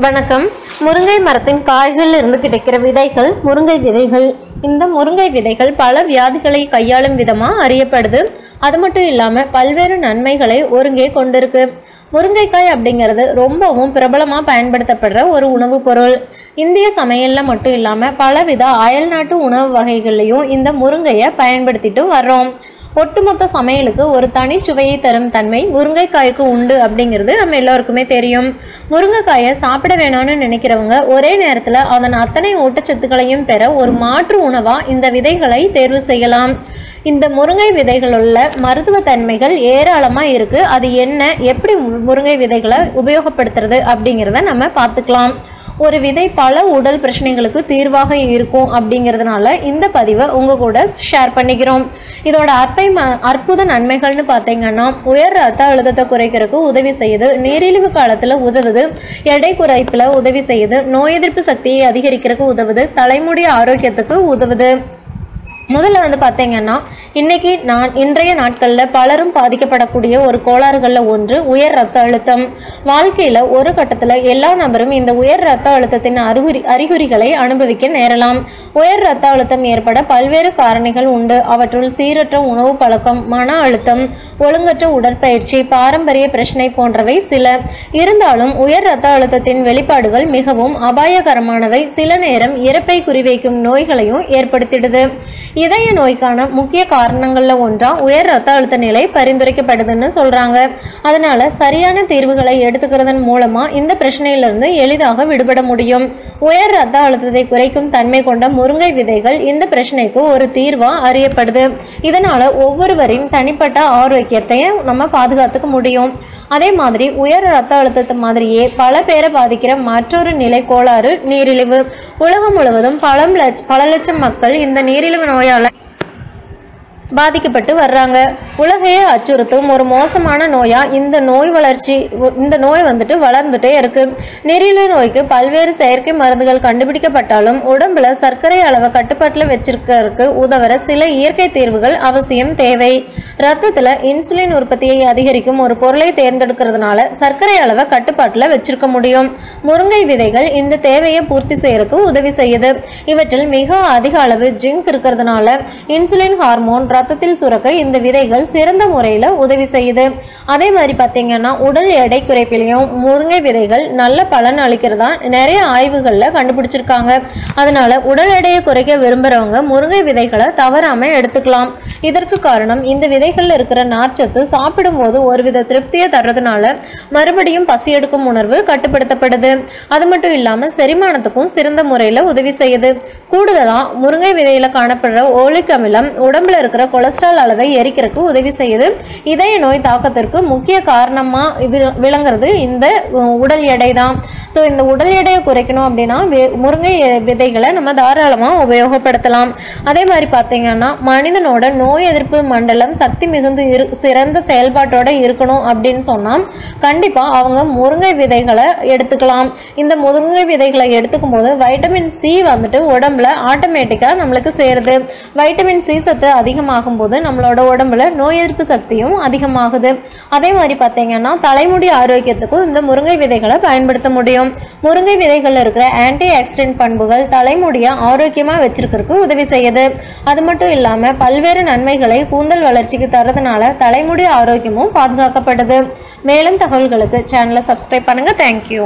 வணக்கம். முருங்கை மரத்தின் காய்களில் இருந்து கிடைக்கிற விதைகள் முருங்கை விதைகள். இந்த முருங்கை விதைகள் பல வியாதிகளை கையாளும் விதமாக அறியப்படுது. அது மட்டும் இல்லாமல் பல்வேறு நன்மைகளை ஒருங்கே கொண்டிருக்கு. முருங்கைக்காய் அப்படிங்கிறது ரொம்பவும் பிரபலமாக பயன்படுத்தப்படுற ஒரு உணவுப் பொருள். இந்திய சமையலில் மட்டும் இல்லாமல் பலவித அயல்நாட்டு உணவு வகைகள்லையும் இந்த முருங்கையை பயன்படுத்திட்டு வர்றோம். ஒட்டுமொத்த சமையலுக்கு ஒரு தனி சுவையை தரும் தன்மை முருங்கைக்காய்க்கு உண்டு அப்படிங்கிறது நம்ம எல்லாருக்குமே தெரியும். முருங்கைக்காயை சாப்பிட வேணாம்னு நினைக்கிறவங்க ஒரே நேரத்தில் அதன் அத்தனை ஊட்டச்சத்துக்களையும் பெற ஒரு மாற்று உணவாக இந்த விதைகளை தேர்வு செய்யலாம். இந்த முருங்கை விதைகள் உள்ள மருத்துவ தன்மைகள் ஏராளமாக இருக்குது அது என்ன எப்படி முருங்கை விதைகளை உபயோகப்படுத்துறது அப்படிங்கிறத நம்ம பார்த்துக்கலாம். ஒரு விதை பல உடல் பிரச்சனைகளுக்கு தீர்வாக இருக்கும் அப்படிங்கிறதுனால இந்த பதிவை உங்கள் கூட ஷேர் பண்ணிக்கிறோம். இதோட அற்பை ம- அற்புத நன்மைகள்னு பார்த்தீங்கன்னா உயர் ரத்த அழுத்தத்தை குறைக்கிறதுக்கு உதவி செய்யுது நீரிழிவு காலத்தில் உதவுது எடை குறைப்பில் உதவி செய்யுது நோய் எதிர்ப்பு சக்தியை அதிகரிக்கிறதுக்கு உதவுது தலைமுடி ஆரோக்கியத்துக்கு உதவுது. முதல்ல வந்து பார்த்தீங்கன்னா இன்னைக்கு நான் இன்றைய நாட்களில் பலரும் பாதிக்கப்படக்கூடிய ஒரு கோளாறுகளில் ஒன்று உயர் ரத்த அழுத்தம். வாழ்க்கையில் ஒரு கட்டத்தில் எல்லா நபரும் இந்த உயர் ரத்த அழுத்தத்தின் அறிகுறி அறிகுறிகளை அனுபவிக்க நேரலாம். உயர் ரத்த அழுத்தம் ஏற்பட பல்வேறு காரணிகள் உண்டு. அவற்றுள் சீரற்ற உணவு பழக்கம் மன அழுத்தம் ஒழுங்கற்ற உடற்பயிற்சி பாரம்பரிய பிரச்சனை போன்றவை சில. இருந்தாலும் உயர் ரத்த அழுத்தத்தின் வெளிப்பாடுகள் மிகவும் அபாயகரமானவை. சில நேரம் இறப்பை குறிவைக்கும் நோய்களையும் ஏற்படுத்திடுது. இதய நோய்க்கான முக்கிய காரணங்களில் ஒன்றா உயர் ரத்த அழுத்த நிலை பரிந்துரைக்கப்படுதுன்னு சொல்றாங்க. அதனால சரியான தீர்வுகளை எடுத்துக்கிறதன் மூலமா இந்த பிரச்சனையிலிருந்து எளிதாக விடுபட முடியும். உயர் ரத்த அழுத்தத்தை குறைக்கும் தன்மை கொண்ட முருங்கை விதைகள் இந்த பிரச்சனைக்கு ஒரு தீர்வா அறியப்படுது. இதனால ஒவ்வொருவரின் தனிப்பட்ட ஆரோக்கியத்தையும் நம்ம பாதுகாத்துக்க முடியும். அதே மாதிரி உயர் ரத்த அழுத்தத்தை மாதிரியே பல பேரை பாதிக்கிற மற்றொரு நிலை கோளாறு நீரிழிவு. உலகம் முழுவதும் பல லட்ச பல லட்சம் மக்கள் இந்த நீரிழிவு Bây. பாதிக்கப்பட்டு வர்றாங்க. உலகையே அச்சுறுத்தும் ஒரு மோசமான நோயா இந்த நோய் வளர்ச்சி இந்த நோய் வந்துட்டு வளர்ந்துட்டே இருக்கு. நீரிழிவு நோய்க்கு பல்வேறு செயற்கை மருந்துகள் கண்டுபிடிக்கப்பட்டாலும் உடம்புல சர்க்கரை அளவை கட்டுப்பாட்டில் வச்சிருக்கிறதுக்கு உதவுற சில இயற்கை தீர்வுகள் அவசியம் தேவை. ரத்தத்துல இன்சுலின் உற்பத்தியை அதிகரிக்கும் ஒரு பொருளை தேர்ந்தெடுக்கிறதுனால சர்க்கரை அளவை கட்டுப்பாட்டில் வச்சிருக்க முடியும். முருங்கை விதைகள் இந்த தேவையை பூர்த்தி செய்யறதுக்கு உதவி செய்யுது. இவற்றில் மிக அதிக அளவு ஜிங்க் இருக்கிறதுனால இன்சுலின் ஹார்மோன் ரத்தத்தில் சுரக்க இந்த விதைகள் சிறந்த முறையில் உதவி செய்யுது. அதே மாதிரி பார்த்தீங்கன்னா உடல் எடை குறைப்பிலையும் முருங்கை விதைகள் நல்ல பலன் அளிக்கிறதா நிறைய ஆய்வுகளில் கண்டுபிடிச்சிருக்காங்க. அதனால உடல் எடையை குறைக்க விரும்புகிறவங்க முருங்கை விதைகளை தவறாம எடுத்துக்கலாம். இதற்கு காரணம் இந்த விதைகளில் இருக்கிற நார்ச்சத்து சாப்பிடும்போது ஒருவித திருப்தியை தர்றதுனால மறுபடியும் பசி எடுக்கும் உணர்வு கட்டுப்படுத்தப்படுது. அது மட்டும் இல்லாமல் செரிமானத்துக்கும் சிறந்த முறையில் உதவி செய்யுது. கூடுதலாக முருங்கை விதையில காணப்படுற ஓலிக் அமிலம் உடம்புல இருக்கிற கொலஸ்ட்ரால் அளவை எரிக்கிறதுக்கு உதவி செய்யுது. இதய நோய் தாக்கத்திற்கு முக்கிய காரணமாக விளங்குறது இந்த உடல் எடை தான். ஸோ இந்த உடல் எடையை குறைக்கணும் அப்படின்னா வி- முருங்கை விதைகளை நம்ம தாராளமாக உபயோகப்படுத்தலாம். அதே மாதிரி பார்த்தீங்கன்னா மனிதனோட நோய் எதிர்ப்பு மண்டலம் சக்தி மிகுந்து இரு சிறந்த செயல்பாட்டோட இருக்கணும் அப்படின்னு சொன்னால் கண்டிப்பாக அவங்க முருங்கை விதைகளை எடுத்துக்கலாம். இந்த முருங்கை விதைகளை எடுத்துக்கும் போது வைட்டமின் சி வந்துட்டு உடம்புல ஆட்டோமேட்டிக்காக நம்மளுக்கு சேருது. வைட்டமின் சி சத்து அதிகமாகும் ஆகும்போது நம்மளோட உடம்புல நோய் எதிர்ப்பு சக்தியும் அதிகமாகுது. அதே மாதிரி பார்த்தீங்கன்னா தலைமுடி ஆரோக்கியத்துக்கும் இந்த முருங்கை விதைகளை பயன்படுத்த முடியும். முருங்கை விதைகளில் இருக்கிற ஆன்டி ஆக்சிடென்ட் பண்புகள் தலைமுடியை ஆரோக்கியமாக வச்சிருக்கிறதுக்கு உதவி செய்யுது. அது மட்டும் இல்லாமல் பல்வேறு நன்மைகளை கூந்தல் வளர்ச்சிக்கு தரதுனால தலைமுடி ஆரோக்கியமும் பாதுகாக்கப்படுது. மேலும் தகவல்களுக்கு சேனலை சப்ஸ்கிரைப் பண்ணுங்கள் தேங்க்யூ